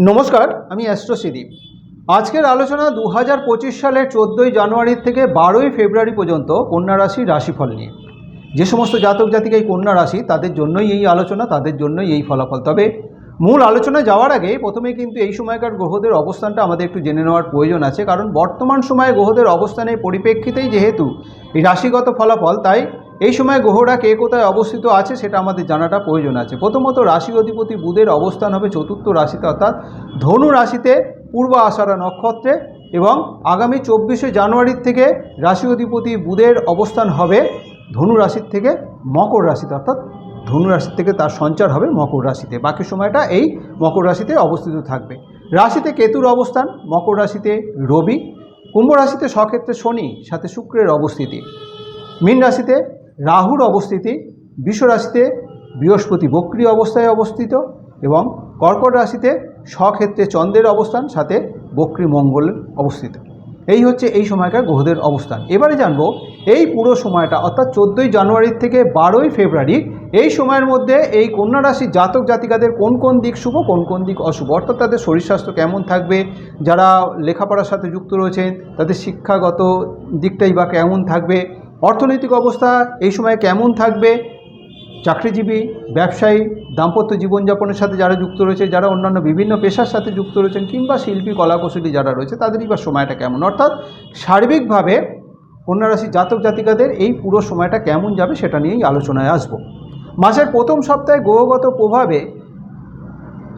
নমস্কার, আমি অ্যাস্ট্রোসিদীপ আজকের আলোচনা দু হাজার পঁচিশ সালের চোদ্দোই জানুয়ারি থেকে বারোই ফেব্রুয়ারি পর্যন্ত কন্যা রাশির রাশিফল নিয়ে। যে সমস্ত জাতক জাতিক এই কন্যা রাশি, তাদের জন্যই এই আলোচনা, তাদের জন্যই এই ফলাফল। তবে মূল আলোচনা যাওয়ার আগে প্রথমে কিন্তু এই সময়কার গ্রহদের অবস্থানটা আমাদের একটু জেনে নেওয়ার প্রয়োজন আছে, কারণ বর্তমান সময়ে গ্রহদের অবস্থানের পরিপ্রেক্ষিতেই যেহেতু এই রাশিগত ফলাফল, তাই এই সময় গ্রহরা কে কোথায় অবস্থিত আছে সেটা আমাদের জানাটা প্রয়োজন আছে। প্রথমত রাশি অধিপতি বুধের অবস্থান হবে চতুর্থ রাশিতে, অর্থাৎ ধনু রাশিতে পূর্ব আষাঢ়া নক্ষত্রে এবং আগামী চব্বিশে জানুয়ারির থেকে রাশি অধিপতি বুধের অবস্থান হবে ধনু রাশির থেকে মকর রাশিতে, অর্থাৎ ধনু রাশি থেকে তার সঞ্চার হবে মকর রাশিতে। বাকি সময়টা এই মকর রাশিতে অবস্থিত থাকবে। রাশিতে কেতুর অবস্থান, মকর রাশিতে রবি, কুম্ভ রাশিতে স্বক্ষেত্রে শনি, সাথে শুক্রের অবস্থিতি। মীন রাশিতে রাহুর অবস্থিতি বিশ্বরাশিতে বৃহস্পতি বক্রি অবস্থায় অবস্থিত এবং কর্কট রাশিতে স্বক্ষেত্রে চন্দ্রের অবস্থান, সাথে বক্রি মঙ্গল অবস্থিত। এই হচ্ছে এই সময়কার গ্রহদের অবস্থান। এবারে জানব, এই পুরো সময়টা, অর্থাৎ চোদ্দোই জানুয়ারির থেকে বারোই ফেব্রুয়ারি, এই সময়ের মধ্যে এই কন্যা রাশির জাতক জাতিকাদের কোন কোন দিক শুভ, কোন কোন দিক অশুভ? অর্থাৎ তাদের শরীর স্বাস্থ্য কেমন থাকবে? যারা লেখাপড়ার সাথে যুক্ত রয়েছেন, তাদের শিক্ষাগত দিকটাই বা কেমন থাকবে? অর্থনৈতিক অবস্থা এই সময় কেমন থাকবে? চাকরিজীবী, ব্যবসায়ী, দাম্পত্য জীবনযাপনের সাথে যারা যুক্ত রয়েছে, যারা অন্যান্য বিভিন্ন পেশার সাথে যুক্ত রয়েছেন কিংবা শিল্পী, কলাকুশলী যারা রয়েছে, তাদেরই বা সময়টা কেমন? অর্থাৎ সার্বিকভাবে কন্যা রাশির জাতক জাতিকাদের এই পুরো সময়টা কেমন যাবে সেটা নিয়েই আলোচনায় আসব। মাসের প্রথম সপ্তাহে গ্রহগত প্রভাবে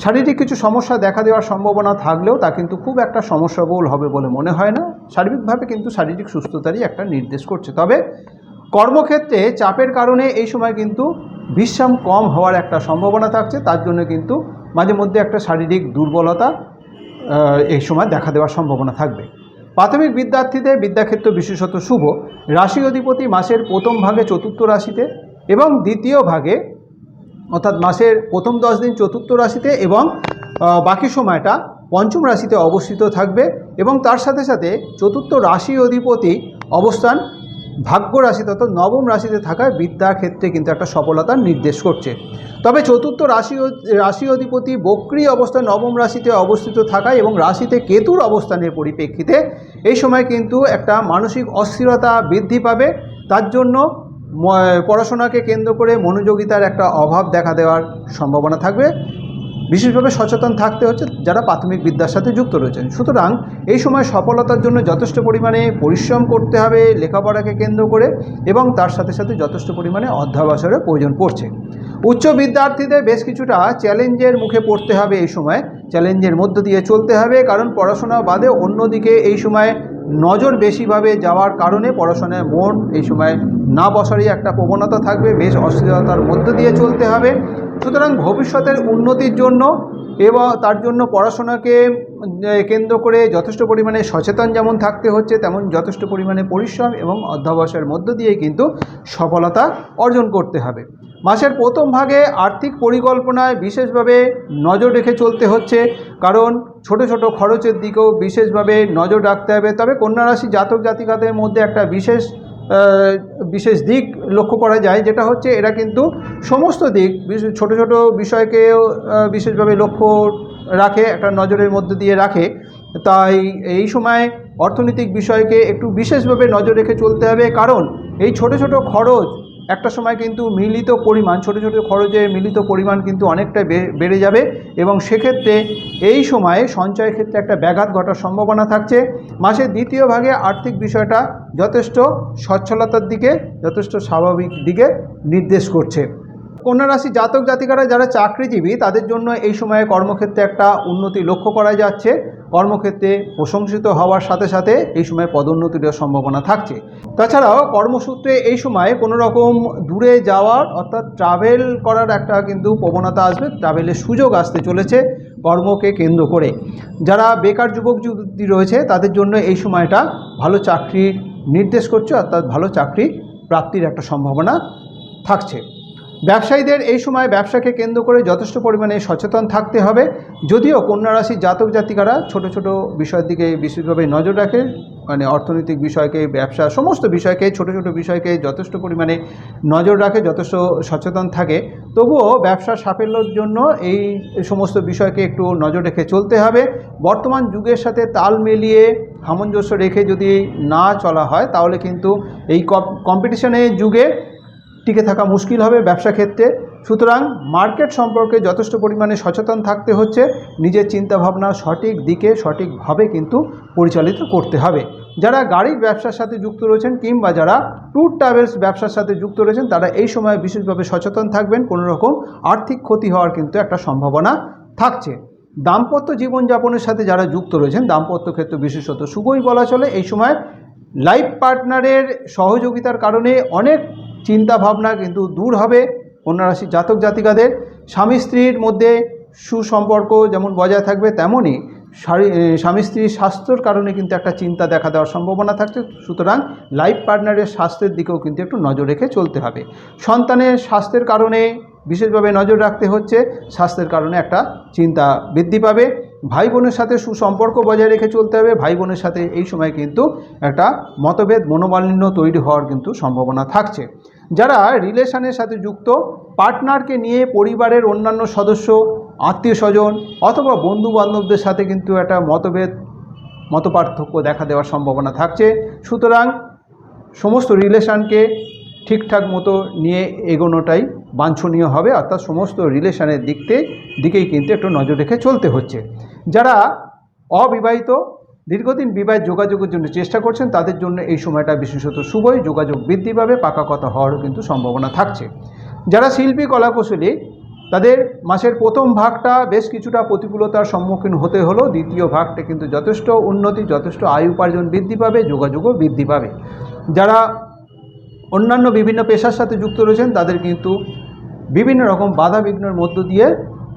শারীরিক কিছু সমস্যা দেখা দেওয়ার সম্ভাবনা থাকলেও তা কিন্তু খুব একটা সমস্যাবহুল হবে বলে মনে হয় না। সার্বিকভাবে কিন্তু শারীরিক সুস্থতারই একটা নির্দেশ করছে। তবে কর্মক্ষেত্রে চাপের কারণে এই সময় কিন্তু বিশ্রাম কম হওয়ার একটা সম্ভাবনা থাকছে। তার জন্য কিন্তু মাঝে মধ্যে একটা শারীরিক দুর্বলতা এই সময় দেখা দেওয়ার সম্ভাবনা থাকবে। প্রাথমিক বিদ্যার্থীদের বিদ্যাক্ষেত্র বিশেষত শুভ। রাশি অধিপতি মাসের প্রথম ভাগে চতুর্থ রাশিতে এবং দ্বিতীয় ভাগে অর্থাৎ মাসের প্রথম দশ দিন চতুর্থ রাশিতে এবং বাকি সময়টা পঞ্চম রাশিতে অবস্থিত থাকবে এবং তার সাথে সাথে চতুর্থ রাশি অধিপতি অবস্থান ভাগ্য রাশিতে অর্থাৎ নবম রাশিতে থাকায় বিদ্যার ক্ষেত্রে কিন্তু একটা সফলতার নির্দেশ করছে। তবে চতুর্থ রাশি রাশি অধিপতি বক্রি অবস্থান নবম রাশিতে অবস্থিত থাকায় এবং রাশিতে কেতুর অবস্থানের পরিপ্রেক্ষিতে এই সময় কিন্তু একটা মানসিক অস্থিরতা বৃদ্ধি পাবে। তার জন্য পড়াশোনাকে কেন্দ্র করে মনোযোগিতার একটা অভাব দেখা দেওয়ার সম্ভাবনা থাকবে। বিশেষভাবে সচেতন থাকতে হচ্ছে যারা প্রাথমিক বিদ্যার সাথে যুক্ত রয়েছেন। সুতরাং এই সময় সফলতার জন্য যথেষ্ট পরিমাণে পরিশ্রম করতে হবে লেখাপড়াকে কেন্দ্র করে এবং তার সাথে সাথে যথেষ্ট পরিমাণে অধ্যাবসায়ের প্রয়োজন পড়ছে। উচ্চ বিদ্যার্থীদের বেশ কিছুটা চ্যালেঞ্জের মুখে পড়তে হবে এই সময়। চ্যালেঞ্জের মধ্য দিয়ে চলতে হবে কারণ পড়াশোনা বাদে অন্যদিকে এই সময় নজর বেশিভাবে যাওয়ার কারণে পড়াশোনায় মন এই সময় না বসারই একটা প্রবণতা থাকবে। বেশ অস্থিরতার মধ্য দিয়ে চলতে হবে। সুতরাং ভবিষ্যতের উন্নতির জন্য এবং তার জন্য পড়াশোনাকে কেন্দ্র করে যথেষ্ট পরিমাণে সচেতন যেমন থাকতে হচ্ছে, তেমন যথেষ্ট পরিমাণে পরিশ্রম এবং অধ্যাবসায়ের মধ্য দিয়ে কিন্তু সফলতা অর্জন করতে হবে। মাসের প্রথম ভাগে আর্থিক পরিকল্পনায় বিশেষভাবে নজর রেখে চলতে হচ্ছে, কারণ ছোট ছোট খরচের দিকেও বিশেষভাবে নজর রাখতে হবে। তবে কন্যা রাশি জাতক জাতিকাদের মধ্যে একটা বিশেষ বিশেষ দিক লক্ষ্য করা যায়, যেটা হচ্ছে এরা কিন্তু সমস্ত দিক ছোট ছোট বিষয়কেও বিশেষভাবে লক্ষ্য রাখে, একটা নজরের মধ্যে দিয়ে রাখে। তাই এই সময় অর্থনৈতিক বিষয়কে একটু বিশেষভাবে নজর রেখে চলতে হবে, কারণ এই ছোট ছোট খরচ একটা সময় কিন্তু মিলিত পরিমাণ, ছোট ছোট খরচের মিলিত পরিমাণ কিন্তু অনেকটাই বেড়ে যাবে এবং সেক্ষেত্রে এই সময়ে সঞ্চয়ের ক্ষেত্রে একটা ব্যাঘাত ঘটার সম্ভাবনা থাকছে। মাসের দ্বিতীয় ভাগে আর্থিক বিষয়টা যথেষ্ট সচ্ছলতার দিকে, যথেষ্ট স্বাভাবিক দিকে নির্দেশ করছে। কন্যা রাশি জাতক জাতিকারা যারা চাকরিজীবী, তাদের জন্য এই সময়ে কর্মক্ষেত্রে একটা উন্নতি লক্ষ্য করা যাচ্ছে। কর্মক্ষেত্রে প্রশংসিত হওয়ার সাথে সাথে এই সময় পদোন্নতির সম্ভাবনা থাকছে। তাছাড়াও কর্মসূত্রে এই সময় কোনো রকম দূরে যাওয়ার অর্থাৎ ট্রাভেল করার একটা কিন্তু প্রবণতা আসবে ট্রাভেলের সুযোগ আসতে চলেছে কর্মকে কেন্দ্র করে। যারা বেকার যুবক যুবতী রয়েছে, তাদের জন্য এই সময়টা ভালো চাকরির নির্দেশ করছে, অর্থাৎ ভালো চাকরি প্রাপ্তির একটা সম্ভাবনা থাকছে। ব্যবসায়ীদের এই সময় ব্যবসাকে কেন্দ্র করে যথেষ্ট পরিমাণে সচেতন থাকতে হবে। যদিও কন্যা রাশির জাতক জাতিকারা ছোট ছোট বিষয়ের দিকে বিশেষভাবে নজর রাখে। মানে অর্থনৈতিক বিষয়কে, ব্যবসা, সমস্ত বিষয়কে, ছোট ছোট বিষয়কে যথেষ্ট পরিমাণে নজর রাখে, যথেষ্ট সচেতন থাকে। তবুও ব্যবসার সাফল্যের জন্য এই সমস্ত বিষয়কে একটু নজর রেখে চলতে হবে। বর্তমান যুগের সাথে তাল মিলিয়ে সামঞ্জস্য রেখে যদি না চলা হয়, তাহলে কিন্তু এই কম্পিটিশনের যুগে টিকে থাকা মুশকিল হবে ব্যবসা ক্ষেত্রে। সুতরাং মার্কেট সম্পর্কে যথেষ্ট পরিমাণে সচেতন থাকতে হচ্ছে। নিজের চিন্তাভাবনা সঠিক দিকে, সঠিকভাবে কিন্তু পরিচালিত করতে হবে। যারা গাড়ির ব্যবসার সাথে যুক্ত রয়েছেন কিংবা যারা ট্যুর ট্রাভেলস ব্যবসার সাথে যুক্ত রয়েছেন, তারা এই সময় বিশেষভাবে সচেতন থাকবেন। কোনো রকম আর্থিক ক্ষতি হওয়ার কিন্তু একটা সম্ভাবনা থাকছে। দাম্পত্য জীবনযাপনের সাথে যারা যুক্ত রয়েছেন, দাম্পত্য ক্ষেত্রে বিশেষত শুভই বলা চলে, এই সময় লাইফ পার্টনারের সহযোগিতার কারণে অনেক চিন্তা ভাবনা কিন্তু দূর হবে কন্যা রাশির জাতক জাতিকাদের। স্বামী স্ত্রীর মধ্যে সুসম্পর্ক যেমন বজায় থাকবে তেমনই স্বামী স্ত্রীর স্বাস্থ্যর কারণে কিন্তু একটা চিন্তা দেখা দেওয়ার সম্ভাবনা থাকছে। সুতরাং লাইফ পার্টনারের স্বাস্থ্যের দিকেও কিন্তু একটু নজর রেখে চলতে হবে। সন্তানের স্বাস্থ্যের কারণে বিশেষভাবে নজর রাখতে হচ্ছে, স্বাস্থ্যের কারণে একটা চিন্তা বৃদ্ধি পাবে। ভাই বোনের সাথে সুসম্পর্ক বজায় রেখে চলতে হবে। ভাই বোনের সাথে এই সময় কিন্তু একটা মতভেদ, মনোমালিন্য তৈরি হওয়ার কিন্তু সম্ভাবনা থাকছে। যারা রিলেশনের সাথে যুক্ত, পার্টনারকে নিয়ে পরিবারের অন্যান্য সদস্য আত্মীয় স্বজন অথবা বন্ধু বান্ধবদের সাথে কিন্তু একটা মতভেদ, মতপার্থক্য দেখা দেওয়ার সম্ভাবনা থাকছে। সুতরাং সমস্ত রিলেশানকে ঠিকঠাক মতো নিয়ে এগোনোটাই বাঞ্ছনীয় হবে, অর্থাৎ সমস্ত রিলেশনের দিকতে, দিকেই কিন্তু একটু নজর রেখে চলতে হচ্ছে। যারা অবিবাহিত দীর্ঘদিন বিবাহ যোগাযোগের জন্য চেষ্টা করছেন, তাদের জন্য এই সময়টা বিশেষত শুভই। যোগাযোগ বৃদ্ধি পাবে, পাকা কথা হওয়ারও কিন্তু সম্ভাবনা থাকছে। যারা শিল্পী, কলাকুশলী, তাদের মাসের প্রথম ভাগটা বেশ কিছুটা প্রতিকূলতার সম্মুখীন হতে হলো। দ্বিতীয় ভাগটা কিন্তু যথেষ্ট উন্নতি, যথেষ্ট আয় উপার্জন বৃদ্ধি পাবে, যোগাযোগও বৃদ্ধি পাবে। যারা অন্যান্য বিভিন্ন পেশার সাথে যুক্ত রয়েছেন, তাদের কিন্তু বিভিন্ন রকম বাধা বিঘ্নের মধ্য দিয়ে,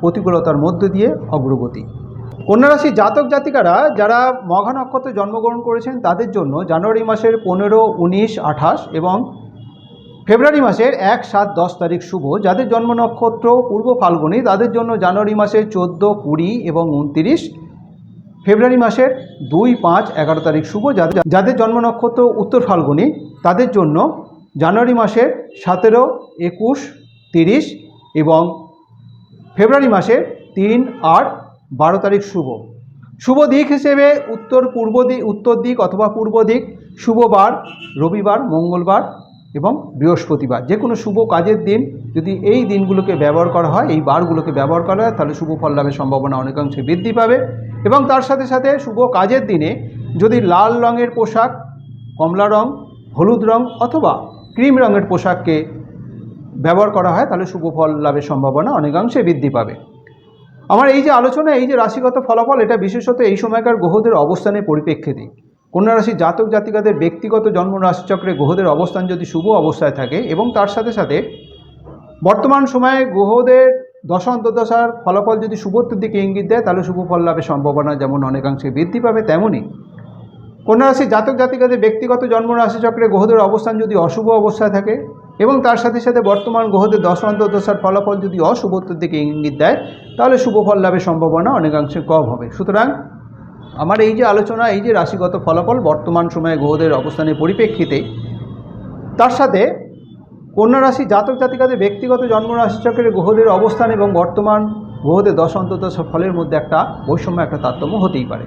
প্রতিকূলতার মধ্য দিয়ে অগ্রগতি। কন্যা রাশি জাতক জাতিকারা যারা মঘা নক্ষত্রে জন্মগ্রহণ করেছেন, তাদের জন্য জানুয়ারি মাসের পনেরো, উনিশ, আঠাশ এবং ফেব্রুয়ারি মাসের এক, সাত, দশ তারিখ শুভ। যাদের জন্ম নক্ষত্র পূর্ব ফাল্গুনি, তাদের জন্য জানুয়ারি মাসের চোদ্দ, কুড়ি এবং উনতিরিশ। ফেব্রুয়ারি মাসের দুই, পাঁচ, এগারো তারিখ শুভ। যাদের যাদের জন্ম নক্ষত্র উত্তর ফাল্গুনি, তাদের জন্য জানুয়ারি মাসের সতেরো, একুশ, তিরিশ এবং ফেব্রুয়ারি মাসের তিন, আট বারো তারিখ শুভ। শুভ দিক হিসেবে উত্তর পূর্ব দিক, উত্তর দিক অথবা পূর্ব দিক, শুভবার, রবিবার, মঙ্গলবার এবং বৃহস্পতিবার। যে কোনো শুভ কাজের দিন যদি এই দিনগুলোকে ব্যবহার করা হয়, এই বারগুলোকে ব্যবহার করা হয়, তাহলে শুভ ফল লাভের সম্ভাবনা অনেকাংশে বৃদ্ধি পাবে এবং তার সাথে সাথে শুভ কাজের দিনে যদি লাল রঙের পোশাক, কমলা রং, হলুদ রং অথবা ক্রিম রঙের পোশাককে ব্যবহার করা হয়, তাহলে শুভ ফল লাভের সম্ভাবনা অনেকাংশে বৃদ্ধি পাবে। আমার এই যে আলোচনা, এই যে রাশিগত ফলাফল, এটা বিশেষত এই সময়কার গ্রহদের অবস্থানের পরিপ্রেক্ষিতে। কন্যা রাশির জাতক জাতিকাদের ব্যক্তিগত জন্ম রাশিচক্রে গ্রহদের অবস্থান যদি শুভ অবস্থায় থাকে এবং তার সাথে সাথে বর্তমান সময়ে গ্রহদের দশা অন্তর্দশার ফলাফল যদি শুভত্বের দিকে ইঙ্গিত দেয়, তাহলে শুভ ফল লাভের সম্ভাবনা যেমন অনেকাংশে বৃদ্ধি পাবে তেমনই কন্যা রাশির জাতক জাতিকাদের ব্যক্তিগত জন্ম রাশিচক্রে গ্রহদের অবস্থান যদি অশুভ অবস্থায় থাকে এবং তার সাথে সাথে বর্তমান গ্রহদের দশান্তদশার ফলাফল যদি অশুভত্বের দিকে ইঙ্গিত দেয়, তাহলে শুভ ফল লাভের সম্ভাবনা অনেকাংশে কম হবে। সুতরাং আমার এই যে আলোচনা, এই যে রাশিগত ফলাফল বর্তমান সময়ে গ্রহদের অবস্থানের পরিপ্রেক্ষিতে, তার সাথে কন্যা রাশি জাতক জাতিকাদের ব্যক্তিগত জন্ম রাশিচক্রের গ্রহদের অবস্থান এবং বর্তমান গ্রহদের দশ অন্তদশ ফলের মধ্যে একটা বৈষম্য, একটা তারতম্য হতেই পারে।